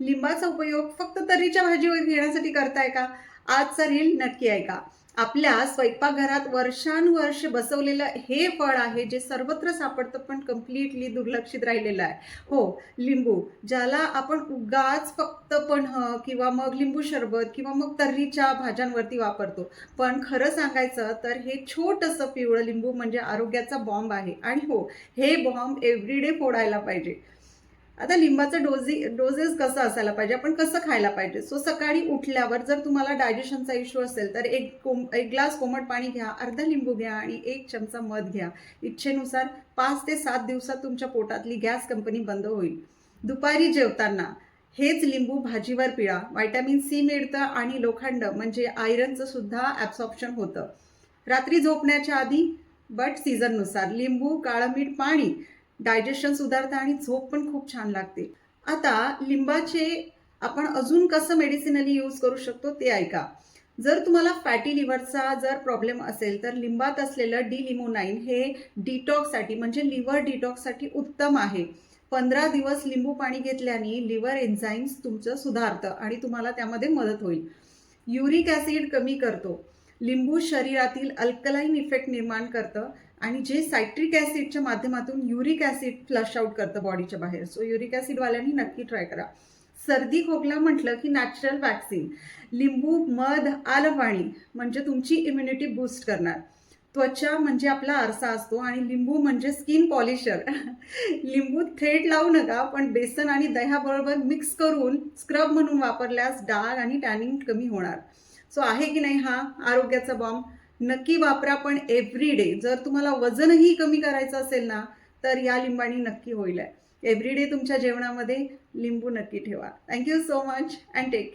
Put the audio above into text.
लिंबाचा उपयोग फक्त तर्रीच्या भाजीवर घेण्यासाठी करताय का? आजचा रील नक्की ऐका. आपल्या स्वयंपाकघरात वर्षानुवर्ष बसवलेलं हे फळ आहे जे सर्वत्र सापडतं पण कम्प्लिटली दुर्लक्षित राहिलेलं आहे. हो लिंबू ज्याला आपण उगाच फक्त पण किंवा मग लिंबू सरबत किंवा मग तर्रीच्या भाज्यांवरती वापरतो. पण खरं सांगायचं तर हे छोटंसं पिवळं लिंबू म्हणजे आरोग्याचा बॉम्ब आहे. आणि हो हे बॉम्ब एव्हरीडे फोडायला पाहिजे. आता लिंबाचं डोझी डोजेस कसं असायला पाहिजे? आपण कसं खायला पाहिजे? सो सकाळी उठल्यावर जर तुम्हाला डायजेशनचा इश्यू असेल तर एक कोम एक ग्लास कोमट पाणी घ्या अर्धा लिंबू घ्या आणि एक चमचा मध घ्या. इच्छेनुसार पाच ते सात दिवसात तुमच्या पोटातली गॅस कंपनी बंद होईल. दुपारी जेवताना हेच लिंबू भाजीवर पिळा. व्हायटॅमिन सी मिळतं आणि लोखंड म्हणजे आयरनचं सुद्धा ॲब्सॉप्शन होतं. रात्री झोपण्याच्या आधी बट सीझननुसार लिंबू काळं मीठ पाणी डायजेशन सुधारतं आणि झोप पण खूप छान लागते. आता लिंबाचे आपण अजून कसं मेडिसिनली यूज करू शकतो ते ऐका. जर तुम्हाला फॅटी लिव्हरचा जर प्रॉब्लेम असेल तर लिंबात असलेलं डी लिमोनाईन हे डिटॉक्ससाठी म्हणजे लिव्हर डिटॉक्ससाठी उत्तम आहे. पंधरा दिवस लिंबू पाणी घेतल्याने लिव्हर एन्झाईम्स तुमचं सुधारतं आणि तुम्हाला त्यामध्ये मदत होईल. युरिक ॲसिड कमी करतो. लिंबू शरीरातील अल्कलाईन इफेक्ट निर्माण करतं. आणि जे सायट्रिक ॲसिडच्या माध्यमातून युरिक ॲसिड फ्लश आउट करतं बॉडीच्या बाहेर. सो युरिक ॲसिडवाल्यांनी नक्की ट्राय करा. सर्दी खोकला म्हटलं की नॅचरल वॅक्सिन लिंबू मध आलं पाणी म्हणजे तुमची इम्युनिटी बूस्ट करणार. त्वचा म्हणजे आपला आरसा असतो आणि लिंबू म्हणजे स्किन पॉलिशर लिंबू थेट लावू नका पण बेसन आणि दह्याबरोबर मिक्स करून स्क्रब म्हणून वापरल्यास डाळ आणि टॅनिंग कमी होणार. सो आहे की नाही हा आरोग्याचा बॉम्ब नक्की वापरा पण एव्हरीडे जर तुम्हाला वजनही कमी करायचं असेल ना तर या लिंबाणी नक्की होईल. एव्हरी तुमच्या जेवणामध्ये लिंबू नक्की ठेवा. Thank you so much and take